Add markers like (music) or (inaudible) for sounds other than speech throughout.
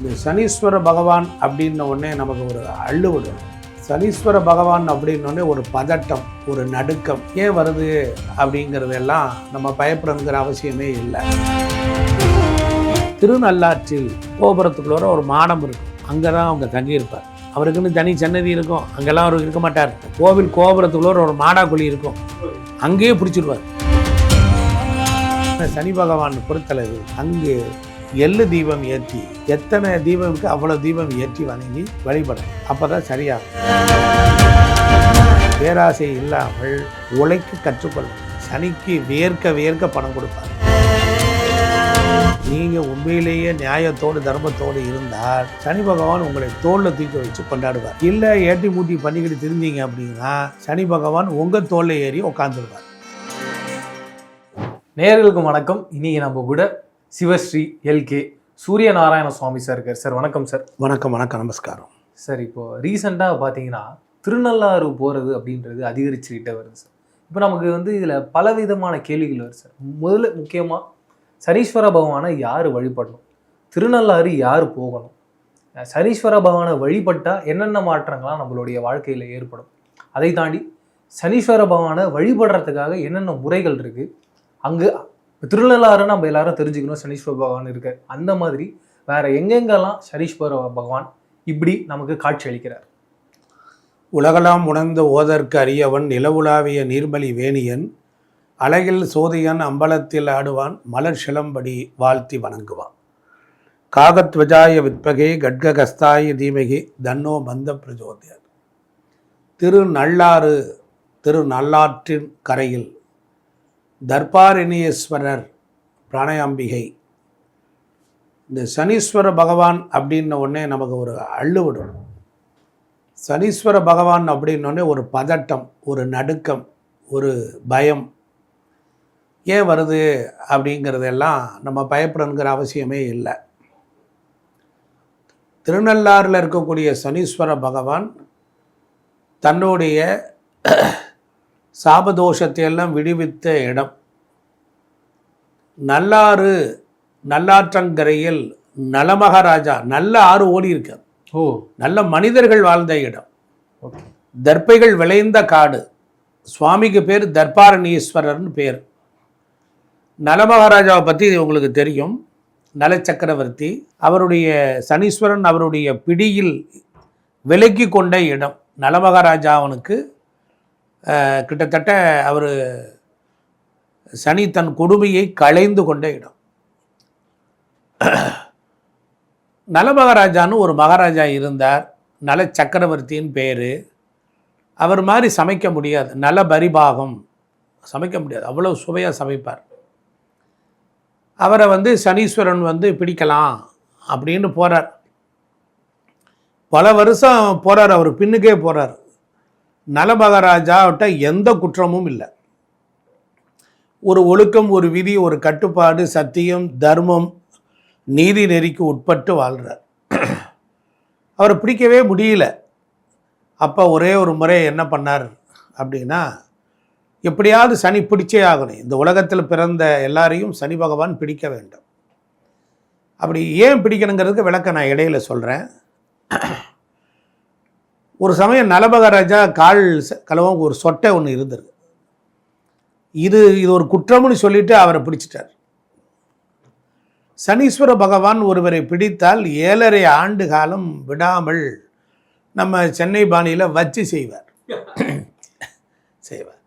இந்த சனீஸ்வர பகவான் அப்படின்ன உடனே நமக்கு ஒரு அள்ளுவிடும் சனீஸ்வர பகவான் அப்படின்னோடனே ஒரு பதட்டம் ஒரு நடுக்கம். ஏன் வருது அப்படிங்கிறதெல்லாம் நம்ம பயப்படணுங்கிற அவசியமே இல்லை. திருநள்ளாற்றில் கோபுரத்துக்குள்ள ஒரு மாடம் இருக்கும் அங்கே தான் அவங்க தங்கியிருப்பார். அவருக்குன்னு தனி சன்னதி இருக்கும். அங்கெல்லாம் அவர் இருக்க மாட்டார். கோவில் கோபுரத்துக்குள்ள ஒரு மாடாக்குழி இருக்கும். அங்கேயே பிடிச்சிருவார். சனி பகவான் பொறுத்தளவு அங்கு எள்ளு தீபம் ஏற்றி எத்தனை தீபம் இருக்குது அவ்வளோ தீபம் ஏற்றி வணங்கி வழிபடணும்? அப்போ தான் சரியாகும். பேராசை இல்லாமல் உழைக்க கற்றுக்கொள்ளணும். சனிக்கு வேர்க்க வேர்க்க பணம் கொடுப்பாங்க. நீங்கள் உண்மையிலேயே நியாயத்தோடு தர்மத்தோடு இருந்தால் சனி பகவான் உங்களை தோளில் தூக்கி வச்சு கொண்டாடுவார். இல்லை ஏட்டி மூட்டி பண்ணிக்கிட்டு திருந்தீங்க அப்படின்னா சனி பகவான் உங்கள் தோளில் ஏறி உட்காந்துருவார் நேர்களுக்கு வணக்கம். இன்னைக்கு நம்ம கூட Sivashri L K Surya Narayana Swami sir இருக்கார். சார் வணக்கம் சார். வணக்கம் வணக்கம் நமஸ்காரம். சார் இப்போ ரீசெண்டாக பார்த்தீங்கன்னா திருநள்ளாறு போகிறது அப்படின்றது அதிகரிச்சுக்கிட்டே வருது சார். இப்போ நமக்கு வந்து இதில் பலவிதமான கேள்விகள் வருது சார். முதல்ல முக்கியமாக சனீஸ்வர பகவானை யார் வழிபடணும்? திருநள்ளாறு யார் போகணும்? சனீஸ்வர பகவானை வழிபட்டால் என்னென்ன மாற்றங்கள்லாம் நம்மளுடைய வாழ்க்கையில் ஏற்படும்? அதை தாண்டி சனீஸ்வர பகவானை வழிபடுறதுக்காக என்னென்ன முறைகள் இருக்குது அங்கே திருநள்ளாறு நம்ம எல்லாரும் தெரிஞ்சுக்கணும் சனீஸ்வர பகவான் இருக்கார். அந்த மாதிரி வேற எங்கெங்கெல்லாம் சனீஸ்வர பகவான் இப்படி நமக்கு காட்சி அளிக்கிறார்? உலகலாம் உணர்ந்த ஓதற்கு அறியவன் நிலவுலாவிய நீர்மலி வேணியன் அழகில் சோதியன் அம்பலத்தில் ஆடுவான் மலர் சிலம்படி வாழ்த்தி வணங்குவான். காகத்வஜாய வித்பகே கட்ககஸ்தாய தீமகி தன்னோ மந்த பிரஜோதியர். திருநள்ளாறு திருநள்ளாற்றின் கரையில் தர்பாரிணியேஸ்வரர் பிராணயாம்பிகை. இந்த சனீஸ்வர பகவான் அப்படின்ன உடனே நமக்கு ஒரு அள்ளு விடும் சனீஸ்வர பகவான் அப்படின்னோடனே ஒரு பதட்டம் ஒரு நடுக்கம் ஒரு பயம். ஏன் வருது அப்படிங்கிறதெல்லாம் நம்ம பயப்படணுங்கிற அவசியமே இல்லை. திருநள்ளாறில் இருக்கக்கூடிய சனீஸ்வர பகவான் தன்னுடைய சாபதோஷத்தை எல்லாம் விடுவித்த இடம். நல்லாறு நல்லாற்றங்கரையில் நலமகாராஜா நல்ல ஆறு ஓடி இருக்கார் ஓ. நல்ல மனிதர்கள் வாழ்ந்த இடம். தர்ப்பைகள் விளைந்த காடு. சுவாமிக்கு பேர் தர்பாரணீஸ்வரர்னு பேர். நலமகாராஜாவை பற்றி உங்களுக்கு தெரியும். நல சக்கரவர்த்தி அவருடைய சனீஸ்வரன் அவருடைய பிடியில் விலக்கி கொண்ட இடம். நலமகாராஜாவனுக்கு அஹ், கிட்டத்தட்ட அவர் சனி தன் கொடுமையை களைந்து கொண்ட இடம். நலமகாராஜான்னு ஒரு மகாராஜா இருந்தார். நல சக்கரவர்த்தியின் பேர். அவர் மாதிரி சமைக்க முடியாது. நல பரிபாகம். சமைக்க முடியாது. அவ்வளோ சுவையாக சமைப்பார். அவரை வந்து சனீஸ்வரன் வந்து பிடிக்கலாம் அப்படின்னு போகிறார் பல வருஷம் போகிறார் அவர் பின்னுக்கே போகிறார் நலமகாராஜாவிட்ட எந்த குற்றமும் இல்லை. ஒரு ஒழுக்கம் ஒரு விதி ஒரு கட்டுப்பாடு சத்தியம் தர்மம் நீதி நெறிக்கு உட்பட்டு வாழ்கிறார் அவரை பிடிக்கவே முடியல. அப்போ ஒரே ஒரு முறை என்ன பண்ணார் அப்படின்னா எப்படியாவது சனி பிடிச்சே ஆகணும். இந்த உலகத்தில் பிறந்த எல்லாரையும் சனி பகவான் பிடிக்க வேண்டும். அப்படி ஏன் பிடிக்கணுங்கிறதுக்கு விளக்க நான் இடையில சொல்கிறேன் ஒரு சமயம் நலபகராஜா கால் கலவம் ஒரு சொட்டை ஒன்று இருந்தது இது இது ஒரு குற்றம்னு சொல்லிட்டு அவரை பிடிச்சிட்டார். சனீஸ்வர பகவான் ஒருவரை பிடித்தால் ஏழரை ஆண்டு காலம் விடாமல் நம்ம சென்னை பாணியில் வச்சு செய்வார். (laughs) செய்வார்.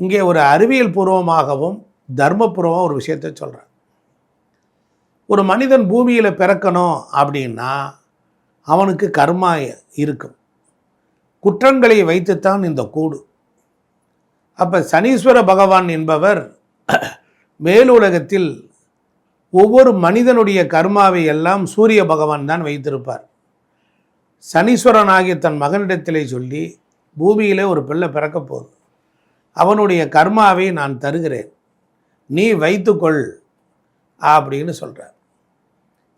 இங்கே ஒரு அறிவியல் பூர்வமாகவும் தர்மபூர்வமாக ஒரு விஷயத்தை சொல்கிறேன் ஒரு மனிதன் பூமியில் பிறக்கணும் அப்படின்னா அவனுக்கு கர்மா இருக்கும். குற்றங்களை வைத்துத்தான் இந்த கூடு. அப்போ சனீஸ்வர பகவான் என்பவர் மேலுலகத்தில் ஒவ்வொரு மனிதனுடைய கர்மாவை எல்லாம் சூரிய பகவான் தான் வைத்திருப்பார். சனீஸ்வரனாகிய தன் மகனிடத்திலே சொல்லி பூமியிலே ஒரு பிள்ளை பிறக்க போகுது. அவனுடைய கர்மாவை நான் தருகிறேன். நீ வைத்துக்கொள் அப்படின்னு சொல்கிறார்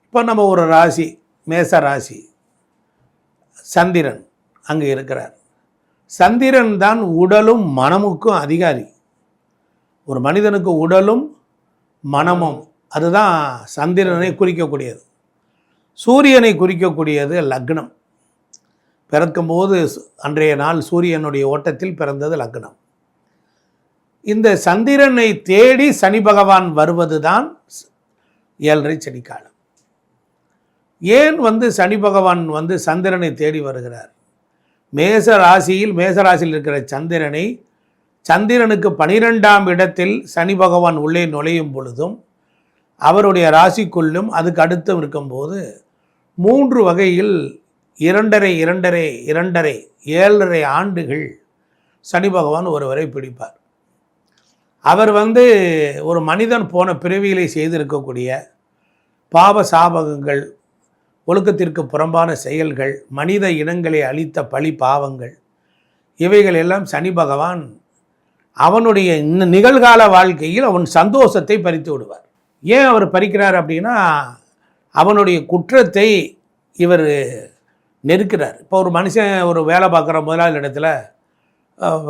இப்போ நம்ம ஒரு ராசி மேச ராசி சந்திரன் அங்கே இருக்கிறார். சந்திரன் தான் உடலும் மனமுக்கும் அதிகாரி. ஒரு மனிதனுக்கு உடலும் மனமும் அதுதான் சந்திரனை குறிக்கக்கூடியது. சூரியனை குறிக்கக்கூடியது லக்னம். பிறக்கும்போது அன்றைய நாள் சூரியனுடைய ஓட்டத்தில் பிறந்தது லக்னம். இந்த சந்திரனை தேடி சனி பகவான் வருவது தான் ஏழரை சனிக்காலம். ஏன் வந்து சனி பகவான் வந்து சந்திரனை தேடி வருகிறார்? மேச ராசியில் மேச ராசியில் இருக்கிற சந்திரனை சந்திரனுக்கு பனிரெண்டாம் இடத்தில் சனி பகவான் உள்ளே நுழையும் பொழுதும் அவருடைய ராசிக்குள்ளும் அதுக்கு அடுத்து இருக்கும்போது மூன்று வகையில் இரண்டரை இரண்டரை இரண்டரை ஏழரை ஆண்டுகள் சனி பகவான் ஒருவரை பிடிப்பார். அவர் வந்து ஒரு மனிதன் போன பிறவிகளை செய்திருக்கக்கூடிய பாவ சாபகங்கள் ஒழுக்கத்திற்கு புறம்பான செயல்கள் மனித இனங்களை அளித்த பழி பாவங்கள் இவைகள் எல்லாம் சனி பகவான் அவனுடைய நிகழ்கால வாழ்க்கையில் அவன் சந்தோஷத்தை பறித்து விடுவார். ஏன் அவர் பறிக்கிறார் அப்படின்னா அவனுடைய குற்றத்தை இவர் நெருக்கிறார். இப்போ ஒரு மனுஷன் ஒரு வேலை பார்க்குற முதலாளி இடத்துல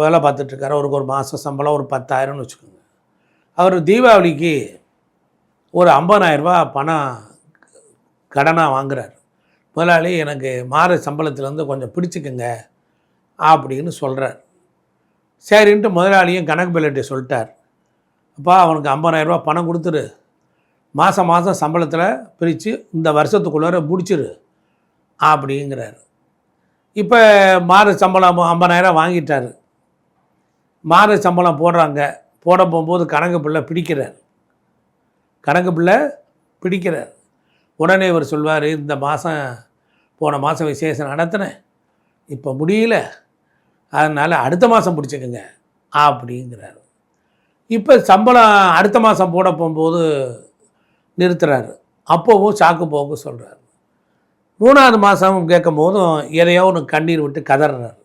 வேலை பார்த்துட்ருக்காரு அவருக்கு ஒரு மாத சம்பளம் ஒரு பத்தாயிரம்னு வச்சுக்கோங்க. அவர் தீபாவளிக்கு ஒரு ஐம்பதாயிரரூபா பணம் கடனாக வாங்குறார். முதலாளி எனக்கு மாத சம்பளத்துலேருந்து கொஞ்சம் பிடிச்சிக்கங்க அப்படின்னு சொல்கிறார் சரின்ட்டு முதலாளியும் கணக்கு பிள்ளைகிட்ட சொல்லிட்டார். அப்பா அவனுக்கு ஐம்பதாயிரரூபா பணம் கொடுத்துரு. மாதம் மாதம் சம்பளத்தில் பிரித்து இந்த வருஷத்துக்குள்ளார முடிச்சிரு அப்படிங்கிறார். இப்போ மாத சம்பளம் 50000 வாங்கிட்டார். மாத சம்பளம் போடுறாங்க. போட போகும்போது கணக்கு பிள்ளை பிடிக்கிறார். கணக்கு பிள்ளை பிடிக்கிறார். உடனே இவர் சொல்வார் இந்த மாதம் போன மாதம் விசேஷம் நடத்தினேன். இப்போ முடியல. அதனால் அடுத்த மாதம் பிடிச்சிக்கங்க. அப்படிங்கிறாரு. இப்போ சம்பளம் அடுத்த மாதம் போட போகும்போது நிறுத்துறாரு. அப்போவும் சாக்கு போக்கு சொல்கிறாரு மூணாவது மாதம் கேட்கும் போதும் எதையோ ஒன்று கண்ணீர் விட்டு கதறாரு.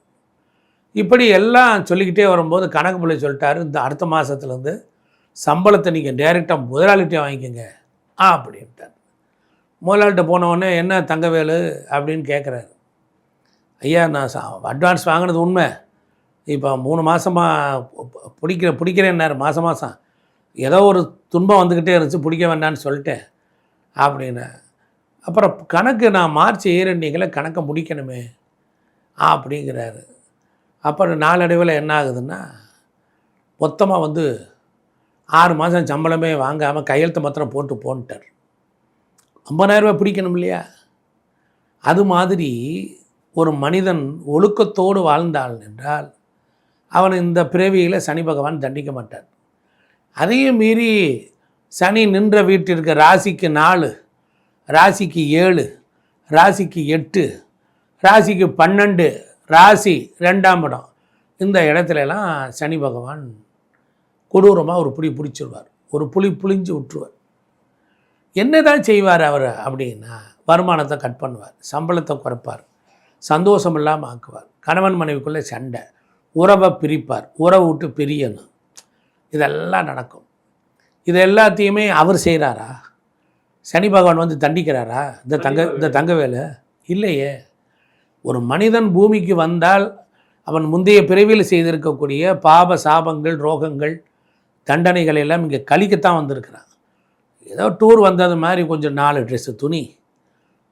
இப்படி எல்லாம் சொல்லிக்கிட்டே வரும்போது கணக்கு பிள்ளை சொல்லிட்டாரு இந்த அடுத்த மாதத்துலேருந்து சம்பளத்தை நீங்கள் டைரெக்டாக முதலாளிகிட்டே வாங்கிக்கோங்க. அப்படின்ட்டார். முதலாளிட்ட போனவொடனே என்ன தங்கவேலு? அப்படின்னு கேட்குறாரு ஐயா நான் அட்வான்ஸ் வாங்கினது உண்மை. இப்போ மூணு மாதமாக பிடிக்கிற பிடிக்கிறேன்னாரு மாதம் மாதம் ஏதோ ஒரு துன்பம் வந்துக்கிட்டே இருந்துச்சு பிடிக்க வேண்டாம்னு சொல்லிட்டேன். அப்படின்னு. அப்புறம் கணக்கு நான் மார்ச் ஏறண்டிங்களை கணக்கை முடிக்கணுமே அப்படிங்கிறாரு. அப்புறம் நாளடைவில் என்ன ஆகுதுன்னா மொத்தமாக வந்து ஆறு மாதம் சம்பளமே வாங்காமல் கையெழுத்து மாத்திரம் போட்டு போன்ட்டார். 50000 ரூபாய் பிடிக்கணும் இல்லையா? அது மாதிரி ஒரு மனிதன் ஒழுக்கத்தோடு வாழ்ந்தாள் என்றால் அவன் இந்த பிறவியில் சனி பகவான் தண்டிக்க மாட்டார். அதையும் மீறி சனி நின்ற வீட்டிற்கு ராசிக்கு நாலு ராசிக்கு ஏழு ராசிக்கு எட்டு ராசிக்கு பன்னெண்டு ராசி ரெண்டாம் இடம். இந்த இடத்துலலாம் சனி பகவான் கொடூரமாக ஒரு புளி பிடிச்சிருவார். ஒரு புளி புளிஞ்சு விட்டுருவார் என்னதான் செய்வார் அவர் அப்படின்னா வருமானத்தை கட் பண்ணுவார் சம்பளத்தை குறைப்பார் சந்தோஷம் இல்லாமல் ஆக்குவார் கணவன் மனைவிக்குள்ளே சண்டை உறவை பிரிப்பார் உறவை விட்டு பிரியணும். இதெல்லாம் நடக்கும். இது எல்லாத்தையுமே அவர் செய்கிறாரா சனி பகவான் வந்து தண்டிக்கிறாரா? இந்த தங்க இந்த தங்கவேலு இல்லையே. ஒரு மனிதன் பூமிக்கு வந்தால் அவன் முந்தைய பிறவியில் செய்திருக்கக்கூடிய பாப சாபங்கள் ரோகங்கள் தண்டனைகள் எல்லாம் இங்கே கழிக்கத்தான் வந்திருக்கிறான். ஏதோ டூர் வந்தது மாதிரி கொஞ்சம் நாலு ட்ரெஸ்ஸு துணி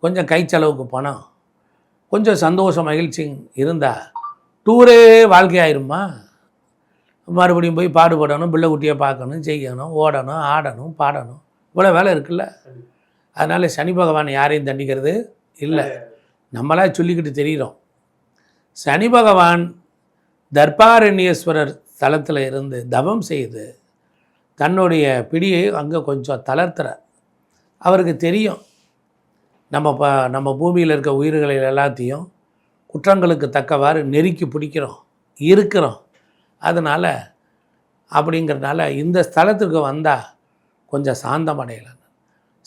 கொஞ்சம் கை செலவுக்கு பணம் கொஞ்சம் சந்தோஷம் மகிழ்ச்சி இருந்தால் டூரே வாழ்க்கையாயிருமா? மறுபடியும் போய் பாடுபடணும் பிள்ளை குட்டியை பார்க்கணும் செய்யணும் ஓடணும் ஆடணும் பாடணும். இவ்வளோ வேலை இருக்குல்ல. அதனால் சனி பகவான் யாரையும் தண்டிக்கிறது இல்லை. நம்மளா சொல்லிக்கிட்டு தெரிகிறோம் சனி பகவான் தர்பாரண்யேஸ்வரர் தலத்தில் இருந்து தவம் செய்து தன்னுடைய பிடியை அங்கே கொஞ்சம் தளர்த்துறார் அவருக்கு தெரியும். நம்ம ப நம்ம பூமியில் இருக்க உயிர்களை எல்லாத்தையும் குற்றங்களுக்கு தக்கவாறு நெருக்கி பிடிக்கிறோம் இருக்கிறோம். அதனால் அப்படிங்கிறதுனால இந்த ஸ்தலத்துக்கு வந்தால் கொஞ்சம் சாந்தம் அடையலாம்.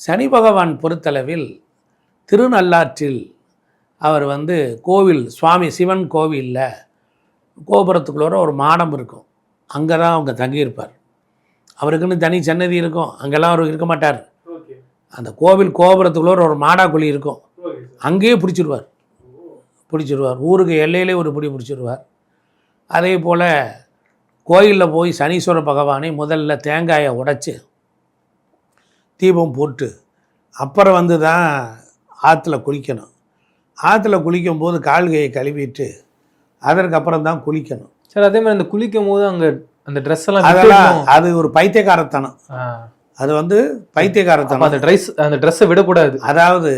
சனி பகவான் பொறுத்தளவில் திருநள்ளாற்றில் அவர் வந்து கோவில் சுவாமி சிவன் கோவிலில் கோபுரத்துக்குள்ளே ஒரு மாடம் இருக்கும். அங்கே தான் அவங்க தங்கியிருப்பார். அவருக்குன்னு தனி சன்னதி இருக்கும். அங்கெல்லாம் அவர் இருக்க மாட்டார். ஓகே. அந்த கோவில் கோபுரத்துக்குள்ளே ஒரு மாடாக்குழி இருக்கும். அங்கேயே பிடிச்சிருவார். பிடிச்சிருவார். ஊருக்கு எல்லையிலே ஒரு பிடி பிடிச்சிருவார். அதே போல் கோயிலில் போய் சனீஸ்வர பகவானை முதல்ல தேங்காயை உடைச்சு தீபம் போட்டு அப்புறம் வந்து தான் ஆற்றுல குளிக்கணும். ஆற்றுல குளிக்கும்போது கால்கையை கழுவிட்டு அதற்கப்புறம் தான் குளிக்கணும். சார் அதே மாதிரி அந்த குளிக்கும் போது அங்க அந்த ட்ரெஸ் எல்லாம் அதெல்லாம். அது ஒரு பைத்தியக்காரத்தனம். அது வந்து பைத்தியக்காரத்தனம். அந்த ட்ரெஸ் அந்த ட்ரெஸ்ஸை விடக்கூடாது. அதாவது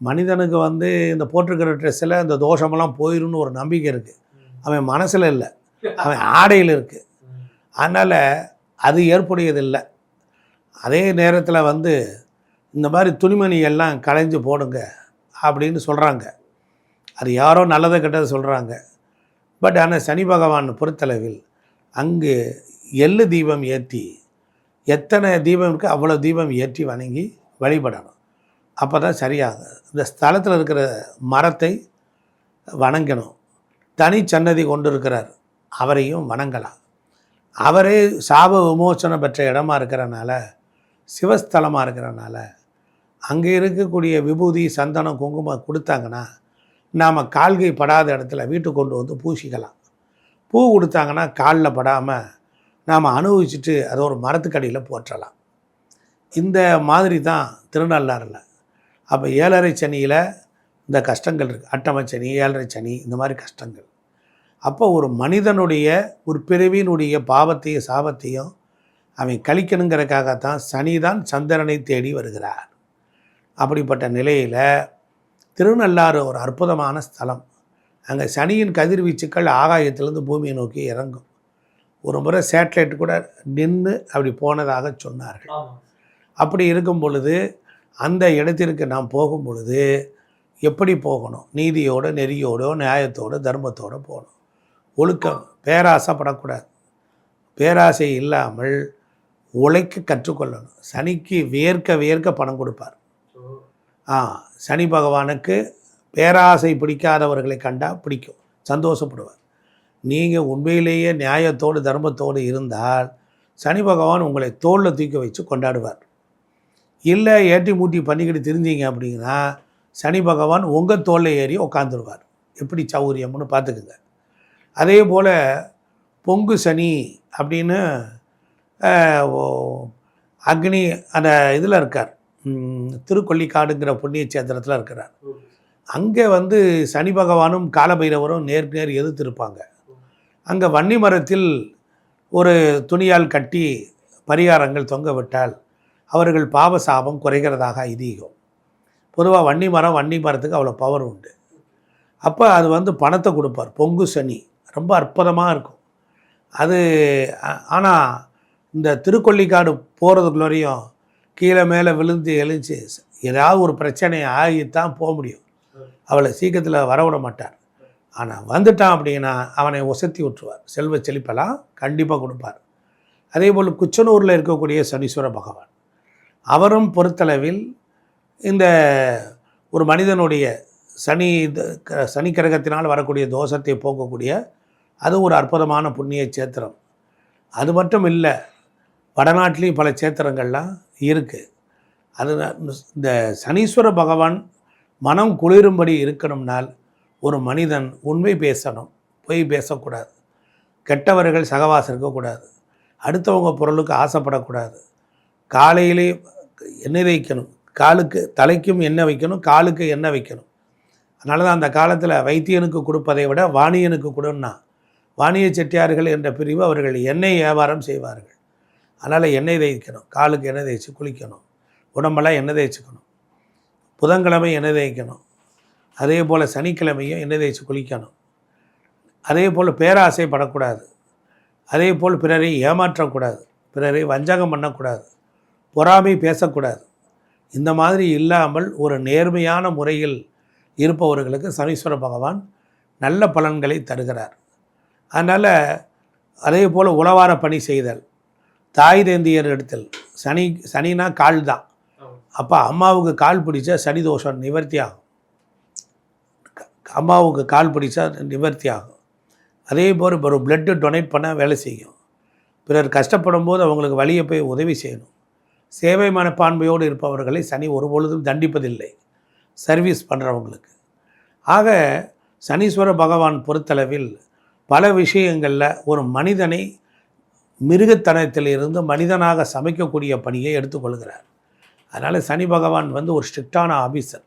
மனிதனுக்கு வந்து இந்த போட்டிருக்கிற ட்ரெஸ்ஸில் இந்த தோஷமெல்லாம் போயிரும்னு ஒரு நம்பிக்கை இருக்குது அவன் மனசில் இல்லை. அவன் ஆடையில் இருக்குது அதனால் அது ஏற்புடையதில்லை. அதே நேரத்தில் வந்து இந்த மாதிரி துணிமணி எல்லாம் களைஞ்சு போடுங்க அப்படின்னு சொல்கிறாங்க அது யாரோ நல்லதை கெட்டதை சொல்கிறாங்க பட் ஆனால் சனி பகவான் பொறுத்தளவில் அங்கு எள்ளு தீபம் ஏற்றி எத்தனை தீபம் இருக்குது அவ்வளோ தீபம் ஏற்றி வணங்கி வழிபடணும். அப்போ தான் சரியாகும் இந்த ஸ்தலத்தில் இருக்கிற மரத்தை வணங்கணும். தனி சன்னதி கொண்டு இருக்கிறார் அவரையும் வணங்கலாம். அவரே சாப விமோசனம் பெற்ற இடமா இருக்கிறனால சிவஸ்தலமாக இருக்கிறனால அங்கே இருக்கக்கூடிய விபூதி சந்தனம் குங்குமம் கொடுத்தாங்கன்னா நாம் கால்கை படாத இடத்துல வீட்டுக்கு கொண்டு வந்து பூசிக்கலாம். பூ கொடுத்தாங்கன்னா காலில் படாமல் நாம் அனுபவிச்சுட்டு அதை ஒரு மரத்துக்கடியில் போற்றலாம். இந்த மாதிரி தான் திருநள்ளாறில். அப்போ ஏழரை சனியில் இந்த கஷ்டங்கள் இருக்குது அட்டம சனி ஏழரை சனி இந்த மாதிரி கஷ்டங்கள். அப்போ ஒரு மனிதனுடைய ஒரு பிறவியினுடைய பாவத்தையும் சாபத்தையும் அவன் கழிக்கணுங்கிறதுக்காகத்தான் சனி தான் சந்திரனை தேடி வருகிறார். அப்படிப்பட்ட நிலையில் திருநள்ளாறு ஒரு அற்புதமான ஸ்தலம். அங்கே சனியின் கதிர்வீச்சுக்கள் ஆகாயத்திலிருந்து பூமியை நோக்கி இறங்கும். ஒரு முறை சேட்டலைட் கூட நின்று அப்படி போனதாக சொன்னார்கள். அப்படி இருக்கும் பொழுது அந்த இடத்திற்கு நாம் போகும் பொழுது எப்படி போகணும்? நீதியோடு நெறியோடு நியாயத்தோடு தர்மத்தோடு போகணும். ஒழுக்கம் பேராசைப்படக்கூடாது. பேராசை இல்லாமல் உழைக்க கற்றுக்கொள்ளணும். சனிக்கு வேர்க்க வேர்க்க பணம் கொடுப்பார். ஆ சனி பகவானுக்கு பேராசை பிடிக்காதவர்களை கண்டால் பிடிக்கும் சந்தோஷப்படுவார். நீங்கள் உண்மையிலேயே நியாயத்தோடு தர்மத்தோடு இருந்தால் சனி பகவான் உங்களை தோளில் தூக்கி வச்சு கொண்டாடுவார். இல்லை ஏற்றி மூட்டி பண்ணிக்கிட்டு தெரிஞ்சீங்க அப்படின்னா சனி பகவான் உங்கள் தோளில் ஏறி உட்காந்துருவார் எப்படி சௌகரியம்னு பார்த்துக்குங்க. அதே போல் பொங்கு சனி அப்படின்னு அக்னி அந்த இதில் இருக்கார். திருக்கொல்லிக்காடுங்கிற புண்ணிய சேத்திரத்தில் இருக்கிறார் அங்கே வந்து சனி பகவானும் காலபைரவரும் நேருக்கு நேர் எதிர்த்திருப்பாங்க. அங்கே வன்னி மரத்தில் ஒரு துணியால் கட்டி பரிகாரங்கள் தொங்க விட்டால் அவர்கள் பாவ சாபம் குறைகிறதாக ஐதீகம். பொதுவாக வன்னி மரம் வன்னி மரத்துக்கு அவ்வளோ பவர் உண்டு. அப்போ அது வந்து பணத்தை கொடுப்பார். பொங்கு சனி. ரொம்ப அற்புதமாக இருக்கும். அது ஆனால் இந்த திருக்கொல்லிக்காடு போகிறதுக்குள்ளரையும் கீழே மேலே விழுந்து எழுந்து ஏதாவது ஒரு பிரச்சனை ஆகித்தான் போக முடியும். அவளை சீக்கிரத்தில் வரவிட மாட்டார். ஆனால் வந்துட்டான் அப்படின்னா அவனை ஒசத்தி விட்டுருவார். செல்வ செழிப்பெல்லாம் கண்டிப்பாக கொடுப்பார். அதே போல் குச்சனூரில் இருக்கக்கூடிய சனீஸ்வர பகவான். அவரும் பொறுத்தளவில் இந்த ஒரு மனிதனுடைய சனி த- க- சனி கிரகத்தினால் வரக்கூடிய தோஷத்தை போக்கக்கூடிய அது ஒரு அற்புதமான புண்ணிய சேத்திரம் அது மட்டும் இல்லை வடநாட்டிலையும் பல சேத்திரங்கள்லாம் இருக்குது அது இந்த சனீஸ்வர பகவான் மனம் குளிரும்படி இருக்கணும்னால் ஒரு மனிதன் உண்மை பேசணும் பொய் பேசக்கூடாது. கெட்டவர்கள் சகவாசம் இருக்கக்கூடாது. அடுத்தவங்க பொருளுக்கு ஆசைப்படக்கூடாது. காலையிலே எண்ணெய் வைக்கணும். காலுக்கு தலைக்கும் எண்ணெய் வைக்கணும் காலுக்கு எண்ணெய் வைக்கணும். அதனால தான் அந்த காலத்தில் வைத்தியனுக்கு கொடுப்பதை விட வாணியனுக்கு கொடுன்னா வாணிய செட்டியார்கள் என்ற பிரிவு அவர்கள் எண்ணெய் வியாபாரம் செய்வார்கள். அதனால் எண்ணெய் தேய்க்கணும் காலுக்கு எண்ணெய் தேய்ச்சி குளிக்கணும். உடம்பெல்லாம் எண்ணெய் தேய்ச்சிக்கணும். புதன்கிழமை எண்ணெய் தேய்க்கணும். அதே போல் சனிக்கிழமையும் எண்ணெய் தேய்ச்சி குளிக்கணும். அதே போல் பேராசைப்படக்கூடாது அதே போல் பிறரை ஏமாற்றக்கூடாது. பிறரை வஞ்சகம் பண்ணக்கூடாது. பொறாமை பேசக்கூடாது. இந்த மாதிரி இல்லாமல் ஒரு நேர்மையான முறையில் இருப்பவர்களுக்கு சனீஸ்வர பகவான் நல்ல பலன்களை தருகிறார். அதனால் அதே போல் உளவார பணி செய்தல் தாய் தேந்தியர் இடத்தில் சனி சனினா கால் தான் அப்போ அம்மாவுக்கு கால் பிடிச்சா சனி தோஷம் நிவர்த்தி ஆகும். அம்மாவுக்கு கால் பிடிச்சா நிவர்த்தி ஆகும். அதே போல் ஒரு பிளட்டு டொனேட் பண்ண வேலை செய்யும். பிறர் கஷ்டப்படும் போது அவங்களுக்கு வழியை போய் உதவி செய்யணும். சேவை மனப்பான்மையோடு இருப்பவர்களை சனி ஒருபொழுதும் தண்டிப்பதில்லை. சர்வீஸ் பண்ணுறவங்களுக்கு ஆக சனீஸ்வர பகவான் பொறுத்தளவில் பல விஷயங்களில் ஒரு மனிதனை மிருகத்தனத்திலிருந்து மனிதனாக சமைக்கக்கூடிய பணியை எடுத்துக்கொள்கிறார். அதனால் சனி பகவான் வந்து ஒரு ஸ்ட்ரிக்டான ஆஃபீஸர்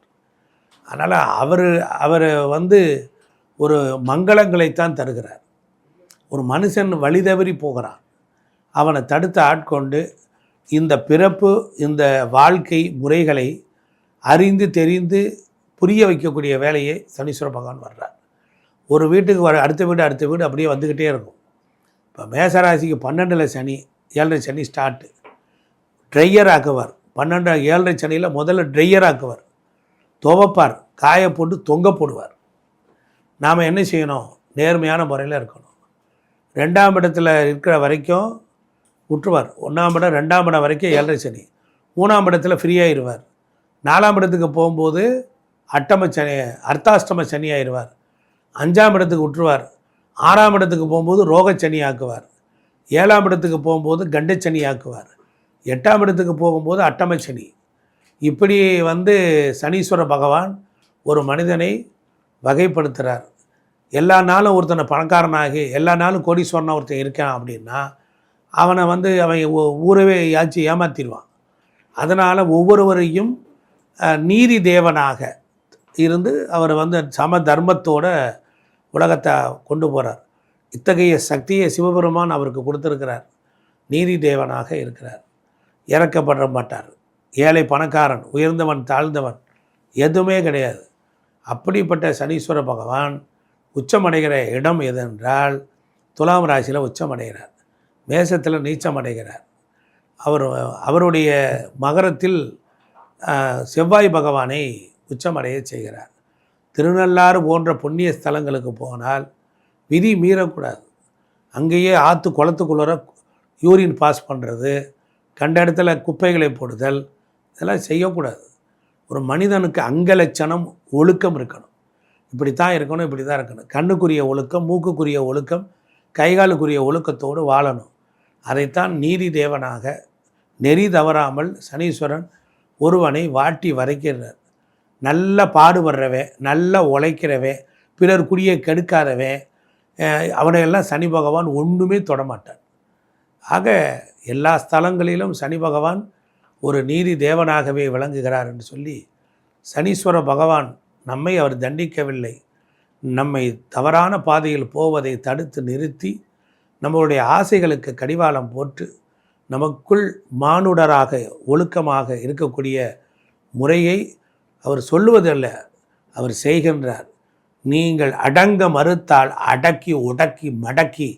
அதனால் அவர் அவர் வந்து ஒரு மங்களங்களைத்தான் தருகிறார். ஒரு மனுஷன் வழி தவறி போகிறான். அவனை தடுத்து ஆட்கொண்டு இந்த பிறப்பு இந்த வாழ்க்கை முறைகளை அறிந்து தெரிந்து புரிய வைக்கக்கூடிய வேலையை சனீஸ்வர பகவான் வர்றார். ஒரு வீட்டுக்கு வர அடுத்த வீடு அடுத்த வீடு அப்படியே வந்துக்கிட்டே இருக்கும். இப்போ மேசராசிக்கு பன்னெண்டில் சனி ஏழரை சனி ஸ்டார்ட்டு ட்ரையர் ஆக்குவார். பன்னெண்டு ஏழரை சனியில் முதல்ல ட்ரையர் ஆக்குவார். துவப்பார் காய போட்டு தொங்க போடுவார். நாம் என்ன செய்யணும்? நேர்மையான முறையில் இருக்கணும். ரெண்டாம் இடத்துல இருக்கிற வரைக்கும் விட்டுருவார் ஒன்றாம் இடம் ரெண்டாம் இடம் வரைக்கும் ஏழரை சனி. மூணாம் இடத்துல ஃப்ரீயாகிடுவார் நாலாம் இடத்துக்கு போகும்போது அட்டம சனி அர்த்தாஷ்டம சனி ஆயிடுவார் அஞ்சாம் இடத்துக்கு விட்டுருவார் ஆறாம் இடத்துக்கு போகும்போது ரோகச்சனி ஆக்குவார். ஏழாம் இடத்துக்கு போகும்போது கண்டச்சனி ஆக்குவார். எட்டாம் இடத்துக்கு போகும்போது அட்டமை சனி. இப்படி வந்து சனீஸ்வர பகவான் ஒரு மனிதனை வகைப்படுத்துகிறார் எல்லா நாளும் ஒருத்தனை பணக்காரனாகி எல்லா நாளும் கோடீஸ்வரனாக ஒருத்தன் இருக்கான் அப்படின்னா அவனை வந்து அவன் ஊ- ஊரவே யாச்சு ஏமாத்திடுவான். அதனால் ஒவ்வொருவரையும் நீதி தேவனாக இருந்து அவர் வந்து சம தர்மத்தோட உலகத்தை கொண்டு போகிறார் இத்தகைய சக்தியை சிவபெருமான் அவருக்கு கொடுத்துருக்கிறார். நீதி தேவனாக இருக்கிறார். இறக்கப்பட மாட்டார். ஏழை பணக்காரன் உயர்ந்தவன் தாழ்ந்தவன் எதுவுமே கிடையாது. அப்படிப்பட்ட சனீஸ்வர பகவான் உச்சமடைகிற இடம் எதென்றால் துலாம் ராசியில் உச்சமடைகிறார். மேசத்தில் நீச்சம் அடைகிறார் அவர் அவருடைய மகரத்தில் செவ்வாய் பகவானை உச்சமடைய செய்கிறார். திருநள்ளாறு போன்ற புண்ணிய ஸ்தலங்களுக்கு போனால் விதி மீறக்கூடாது. அங்கேயே ஆற்று குளத்துக்குள்ளர யூரின் பாஸ் பண்ணுறது கண்ட இடத்துல குப்பைகளை போடுதல் இதெல்லாம் செய்யக்கூடாது. ஒரு மனிதனுக்கு அங்கலட்சணம் ஒழுக்கம் இருக்கணும். இப்படி தான் இருக்கணும் இப்படி தான் இருக்கணும். கண்ணுக்குரிய ஒழுக்கம் மூக்குக்குரிய ஒழுக்கம் கைகாலுக்குரிய ஒழுக்கத்தோடு வாழணும். அதைத்தான் நீதி தேவனாக நெறி தவறாமல் சனீஸ்வரன் ஒருவனை வாட்டி வரைக்கிறார். நல்ல பாடுபடுறவே நல்ல உழைக்கிறவே பிறர் குடியை கெடுக்காதவன் அவனையெல்லாம் சனி பகவான் ஒன்றுமே தொடமாட்டார் ஆக எல்லா ஸ்தலங்களிலும் சனி பகவான் ஒரு நீதி தேவனாகவே விளங்குகிறார் என்று சொல்லி சனீஸ்வர பகவான் நம்மை அவர் தண்டிக்கவில்லை. நம்மை தவறான பாதையில் போவதை தடுத்து நிறுத்தி நம்மளுடைய ஆசைகளுக்கு கடிவாளம் போட்டு நமக்குள் மானுடராக ஒழுக்கமாக இருக்கக்கூடிய முறையை அவர் சொல்லுவதல்ல அவர் செய்கின்றார். நீங்கள் அடங்க மறுத்தால் அடக்கி உடக்கி மடக்கி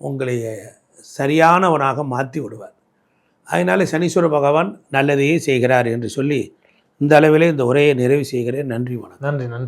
உங்களை சரியானவனாக மாற்றி விடுவார். அதனால் சனீஸ்வர பகவான் நல்லதையே செய்கிறார் என்று சொல்லி இந்த அளவிலே இந்த உரையை நிறைவு செய்கிறேன். நன்றி வணக்கம். நன்றி நன்றி.